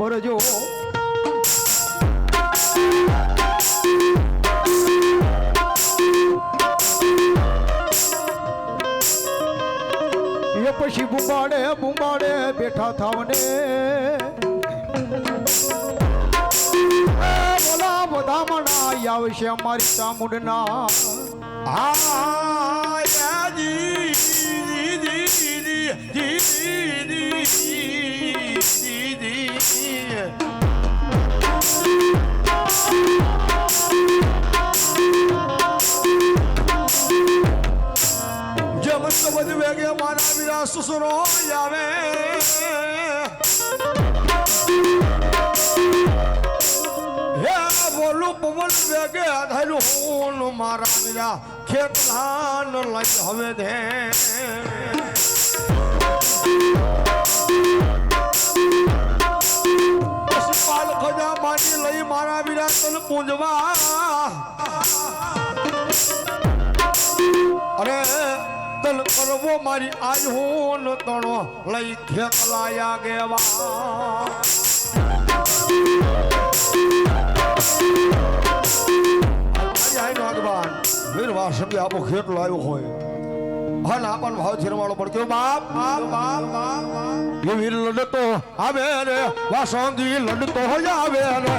ભરજો. એ પછી બુમાડે બુમાડે બેઠા થાવને. બોલા, બધા મણા આવશે અમારી ચામુંડના. હા જી જી જી જી જી જી. બધું વેગે મારા વિરા સુસરો આવે હે બોલું પવન વેગે આધાર્યું હું મારા વિરા ખેત ધાન લઈ હવે દે પાલ ખજા માટી લઈ મારા વિરાસન પૂંજવા. અરે, તલ કરવો મારી આજ હું તણો લઈ ખેત લાયા ગેવા. ભગવાન આઈનો આગવાન વીર વાસંગે આપો ખેત આવ્યો હોય. હન આપણ ભાવ થીરવાળો પણ કેવો બાપ બાપ બાપ બાપ બાપ. એ વીર લડતો આવે રે, વાસંગી લડતો હોય આવે રે.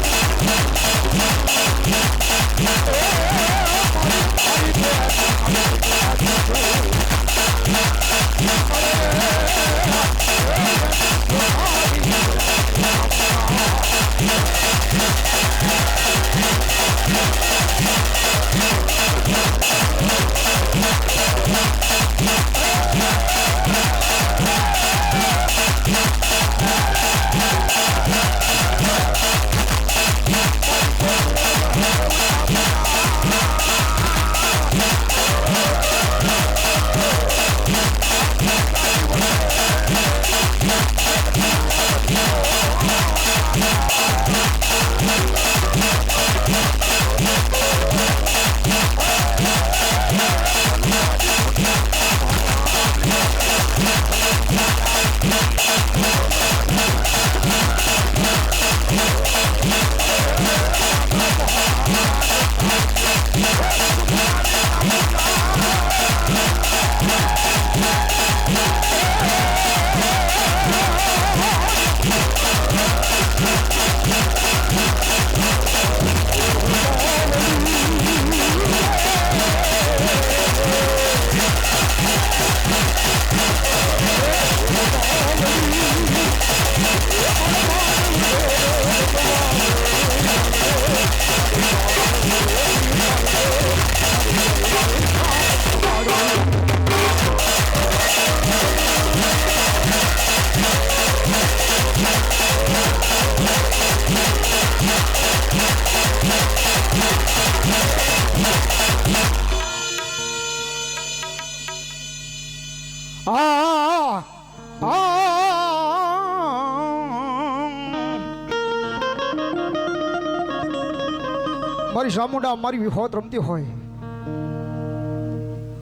મારી મારી વિહોત રમતી હોય.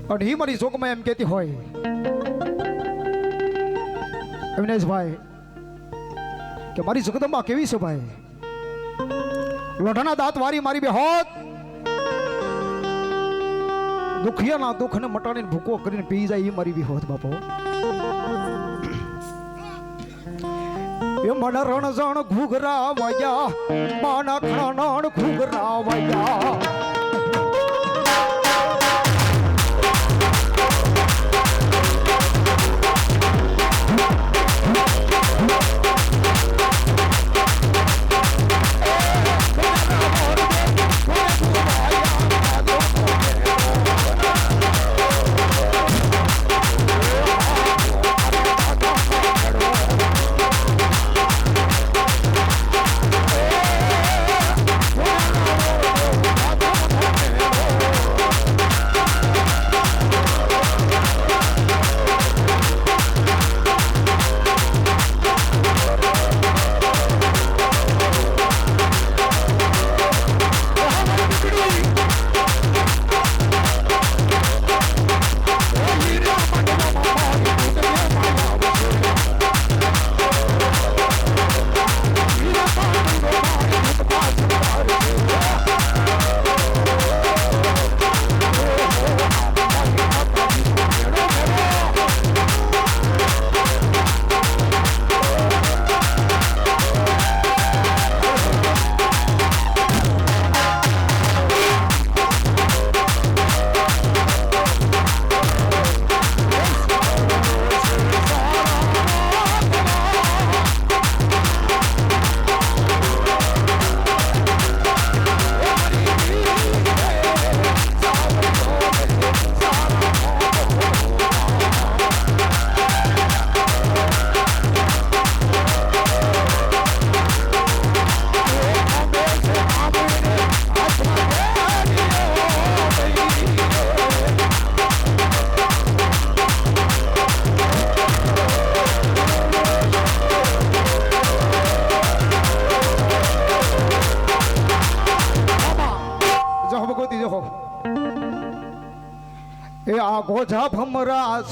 અને એ મારી ચોકમાં એમ કહેતી હોય. અવિનાશભાઈ, કે મારી જગદંબા કેવી છે ભાઈ? લોઢાના દાંત વારી મારી બે હોત. દુખિયાના દુઃખને મટાડીને ભૂકો કરીને પી જાય એ મારી બી હોત બાપો. એ મન રણઝણ ઘૂઘરા વાયા મન ખણણ ઘૂઘરા વાયા.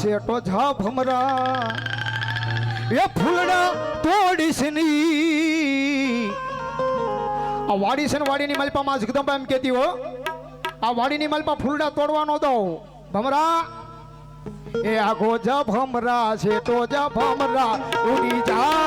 શેટો જા ભમરા એ ફૂલડા તોડીશની આ વાડી છે ને, વાડીની માલપામાં જગદંબા એમ કહેતી હો. આ વાડીની માલપા ફૂલડા તોડવાનો દો. ભમરા, એ આ ગોજા ભમરા શેટો જા ભમરા ઉડી જા.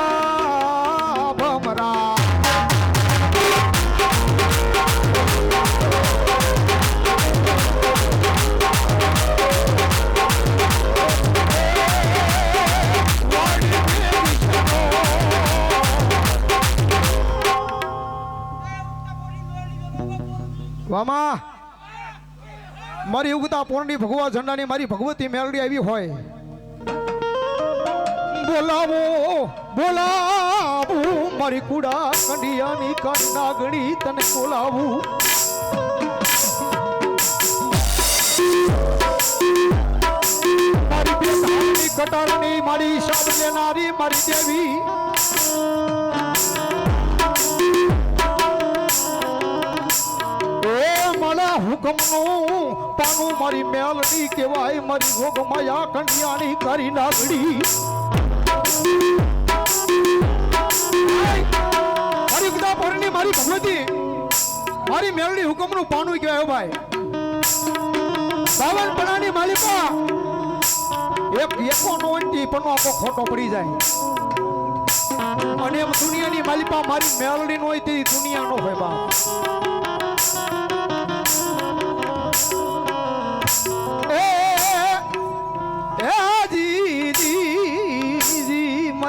વામા. મારી ઉગતા પૂર્ણી ભગવા ઝંડાની મારી ભગવતી મેલડી આવી હોય. બોલાવો બોલાવો, મારી કુડા કંડિયાની કંડાગણી તને બોલાવું. મારી કટારની મારી શાબ લેનારી મારી દેવી. હુકમનું પાનું મારી મેલડી કહેવાય, મારી ભોગ માયા કંડિયાની કરી નાગડી મારી ભગવતી, મારી મેલડી હુકમનું પાનું કહેવાય ભાઈ. બાવન પણાની માલિકા, એક એકો નો પણ આખો ખોટો પડી જાય. અને એમ દુનિયાની માલિકા મારી મેળડી હોય તે દુનિયાનો હોય બાપ.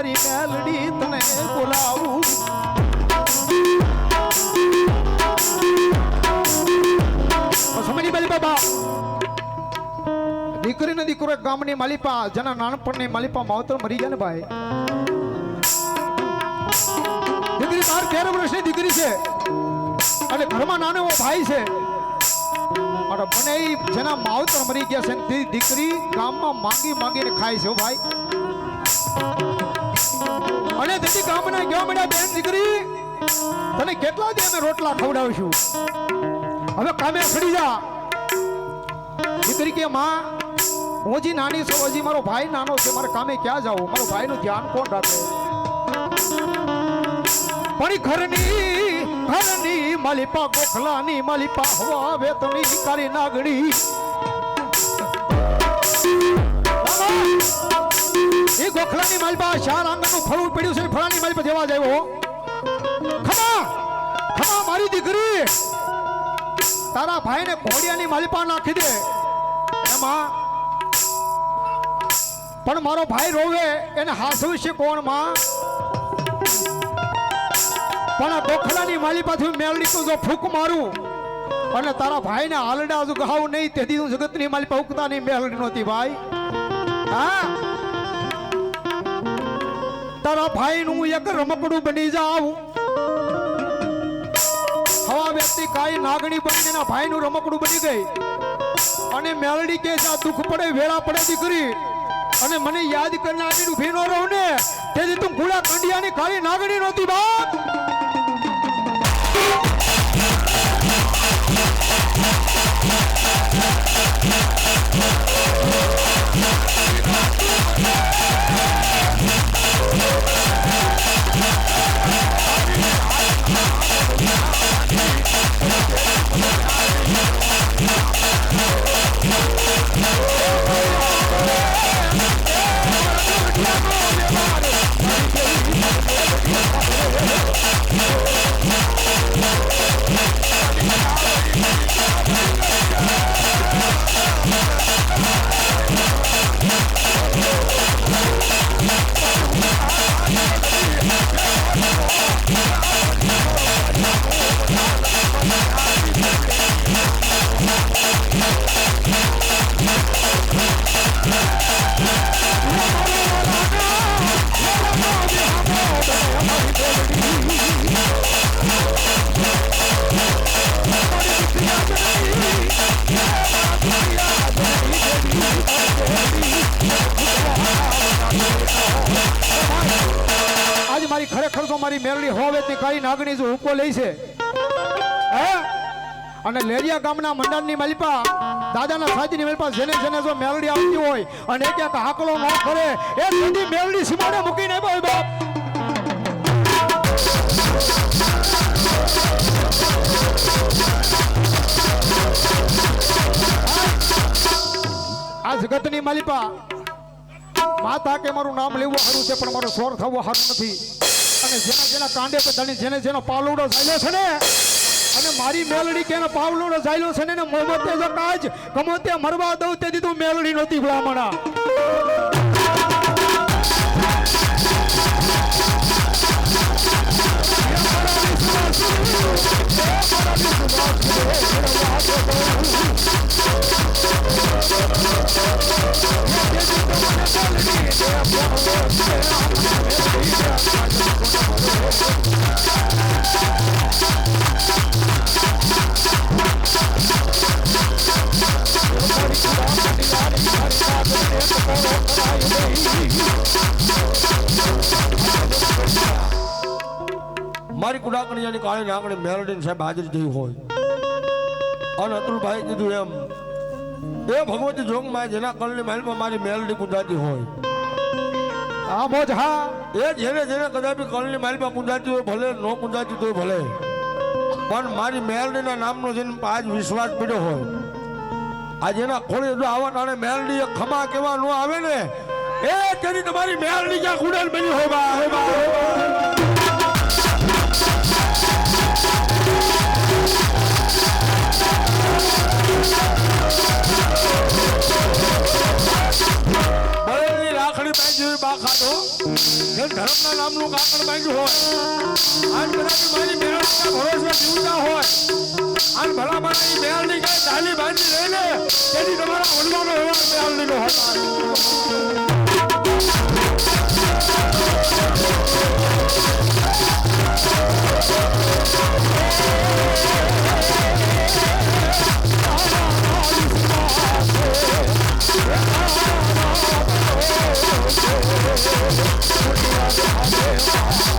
મારી મેલડી તને બોલાવું. સમજી બેલી બાબા. દીકરી ને દીકરો માલિપા, જેના નાનપણની માલિપા માવતર મરી ગયા ને ભાઈ. દીકરી બાર તેર વર્ષની દીકરી છે. અને ઘરમાં નાનો એવો ભાઈ છે. અને બને જેના માવતર મરી ગયા છે તે દીકરી ગામમાં માંગી માંગીને ખાય છે ભાઈ. અને તેથી ગામના ગયો મળ્યા બેન દીકરી, તને કેટલા દી અમે રોટલા ખવડાવશું? હવે કામે ખડી જા. દીકરી કે, માં, હું જી નાની છું, હજી મારો ભાઈ નાનો છે, મારે કામે ક્યાં જાવું? મારો ભાઈનું ધ્યાન કોણ રાખે? પણ ઘરની ઘરની માલિપા ગોખલાની માલિપા હવા વેતની કાળી નાગણી એ ગોખલાની માલિપા ચાર આંગણનું ફળું પડ્યું છે. ફળાની માલિપા જવા જાયો ખમા! ખમા મારી દીકરી! તારા ભાઈને ઘોડિયાની માલિપા નાખી દે. એમાં પણ મારો ભાઈ રોવે, એને હાસવું છે કોણમાં પણ આ ગોખલાની માલી પાછું મેળડી તું જો ફૂક મારું. અને તારા ભાઈને હાલડા જો ગહાવ નહીં. તેથી હું જગતની માલિપા ઉગતાની મેળડી નહોતી ભાઈ. હા? તારા ભાઈનું એક રમકડું બની જાવ. હવા વ્યક્તિ કાળી નાગણી બની એના ભાઈનું રમકડું બની ગઈ. અને મેલડી કે આ દુઃખ પડે, વેળા પડે દીકરી. અને મને યાદ કરનારી નો રહું ને તેથી તું ગુડા કંડિયાની કાળી નાગણી નહોતી, બાપ. આજ મારી ખરેખર તો મારી મેરડી હોવેતની કાળી નાગણી જો હુકો લઈ છે. હે? અને લેરિયા ગામના મંડળની માલિપા, દાદાના સાજીની મલપા જેને જેને જો મેરડી આવતી હોય અને એક એક હાકલો ન કરે, એ સીધી મેલડી સીમાડે મૂકીને હોય બાપ. આ જગતની માલિપા માતા કે મારું નામ લેવું સારું છે, પણ મારો સ્વર થવો સારું નથી. અને જેના જેના કાંડે પર ધણી, જેને જેનો પાવલોડો ઝાલ્યો છે ને, અને મારી મેલડી કે એનો પાવલોડો ઝાલ્યો છે ને, એને મોહમ્મદે જો કાજ, ગમો તે મરવા દઉં તે દીધું મેલડી નહોતી ભલામણા મારી નાગણી સાહેબ હાજર થઈ હોય. અને અતુલભાઈ કીધું એમ એ ભગવતી જોગમાં જેના કલની મહેલમાં મારી મેલડી કુદાતી હોય. આ મોજ હા. એ જેને જેને કદાપી કલની મહેલમાં કુદાતી હોય ભલે ન કુદાતી તો ભલે. પણ મારી મેલડીના નામનો જેને આજ વિશ્વાસ પડ્યો હોય આ જેના ખોળી જો આવા ટાણે મેલડી ખમા કેવા ન આવે ને એ તેની તમારી મેલડી ક્યાં કુડેલ બની હોય બા? ધર્મના નામનું કાપડ બાંધ્યું હોય, આજ કદાચ મારી મેળાના ભરોસમાં જીવતા હોય, આજ ભલા મારા મેળની કાંઈ ડાલી બાંધી લઈ તેથી તમારા વડવાનો એવો મેળ લીધો હોય. Six.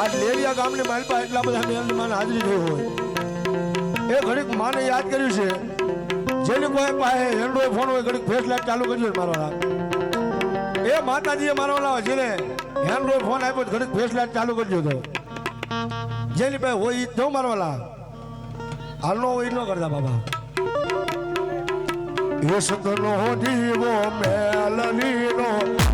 આ લેરિયા ગામની પાસે એટલા બધા મેલની માન હાજરી થઈ હોય. એ ઘડીક માને યાદ કર્યું છે, જેની કોઈ પાસે એન્ડ્રોઈડ ફોન હોય ઘડીક ફેસ લાઈટ ચાલુ કર્યું મારવાના એ માતાજીએ મારવાના જેને એન્ડ્રોઈડ ફોન આપ્યો તો ઘડીક ફેસ લાઈટ ચાલુ કરજો તો. જેની પાસે હોય એ ન મારવાના હાલનો હોય ન કરતા બાબા એ નો દીવો મેલનીનો પાટણે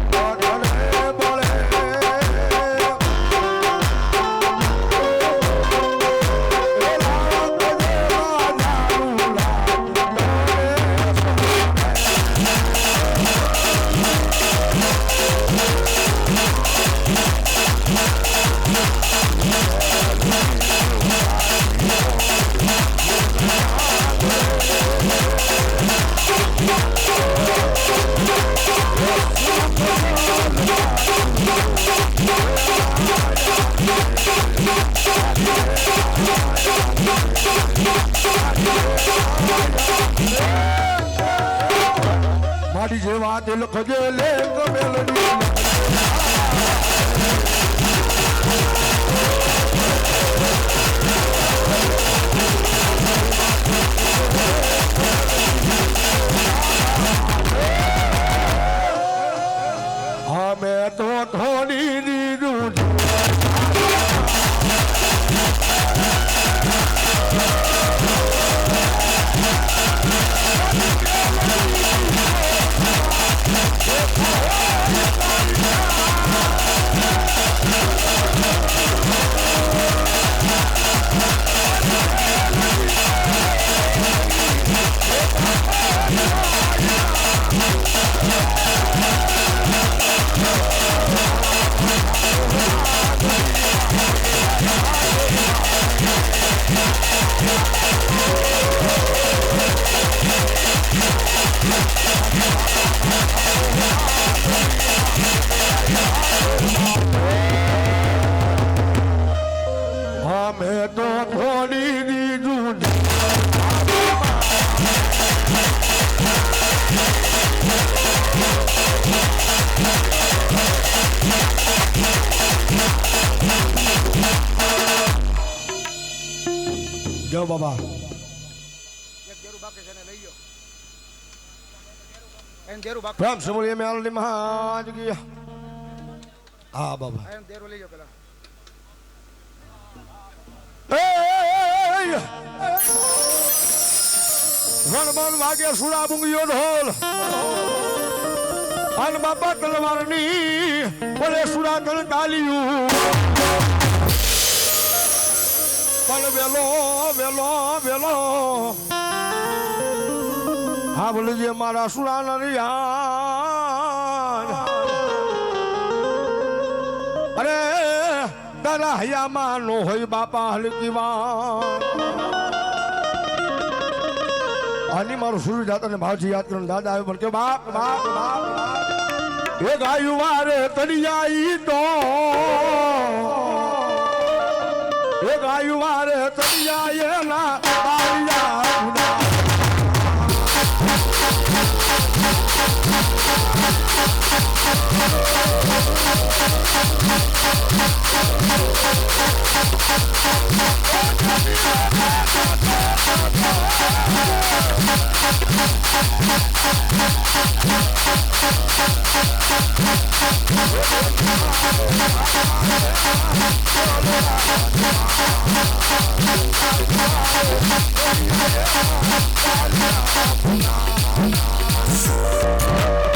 જેવા દિલ ખજે લે કમેલની પ્રેમ સમૂહ મેલની મહાજ ગયા હા બાબા! રણબણ વાગે સુરા મૂંગ્યો ઢોલ. અન બાપા તલવારની બોલે સુરા તલ તાલિયું પણ વેલો વેલો વેલો. બોલે મારા સુરા નરિયા અરે, તારા હૈયામાં નો હોય બાપા હલકી આની મારું સુર જાતા ને ભાવજી યાદ કરીને દાદા આવ્યો, પણ કે બાપ બાપ બાપ બાપ. એ ગાયું વારે તળિયાઈ તો. એ ગાયું વારે તળિયાએ ના મારી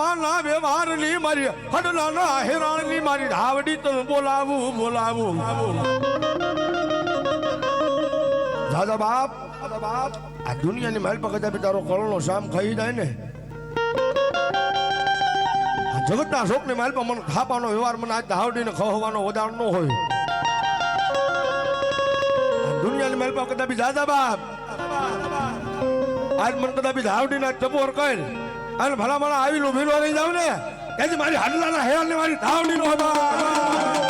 થાપાના વ્યવહારની મારી, હડલાના હેરાણની મારી ધાવડી તો બોલાવું બોલાવું. દાદા બાપ બાપ આ દુનિયાની પર કદાચ તારો કળનો શામ ખાઈ જાય ને. જગતના શોકની માલ પર મને ખાવાનો વ્યવહાર, મને આજ ધાવડીને ખવાનો વધાર ન હોય. દુનિયાની માલ પર કદાપી દાદા બાપ, આજ મન કદાપી ધાવડીના ચપોર કર અને ભલા મને આવી લો ભીલો રહી જાવ ને. એથી મારી હાડલાના હેર મારી ધાવડી નો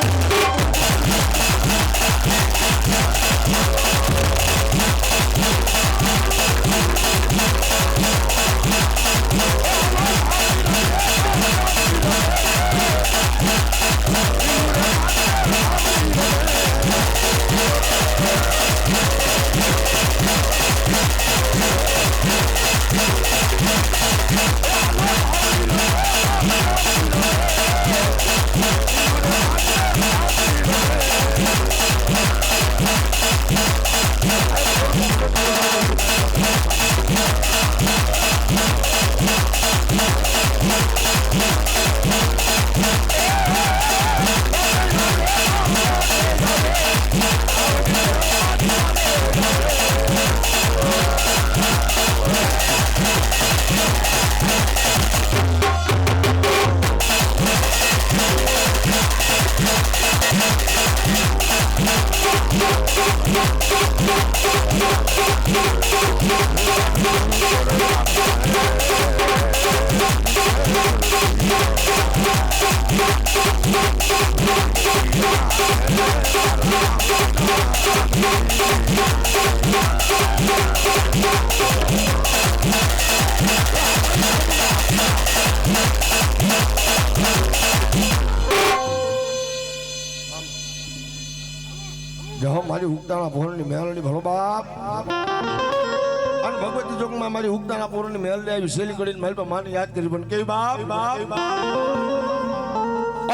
મારી ઉગતાના લે મેલડી આવી શેલી કરીને મહેલ પાસે માને યાદ કરી પણ કે બાપ બાપ.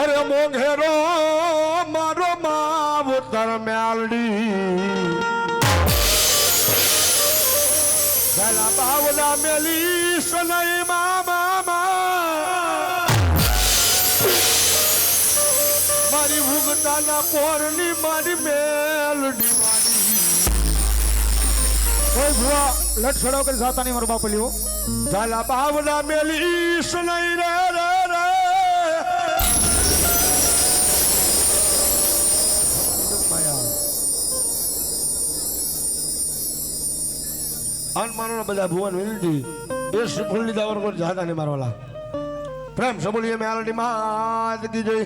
અરે મોઘેરો મારો માવતર મેલડી. ગલા બાવલા મેલી સનઈ મામા મારી ઉગતાના પોરની મારી મેલડી કોઈ ભૂવા. લટ છડાવ કરી જાતા નહીં મારો બાપ લ્યો ઝાલા બાવલા મેલી સનઈ રે રે રે. અનમાનો બધા ભુવન વિનંતી એ ખુલ્લી દાવર કોઈ જાતા નહીં મારવાલા. પ્રેમ સબોલીએ મેલડી માં કી જય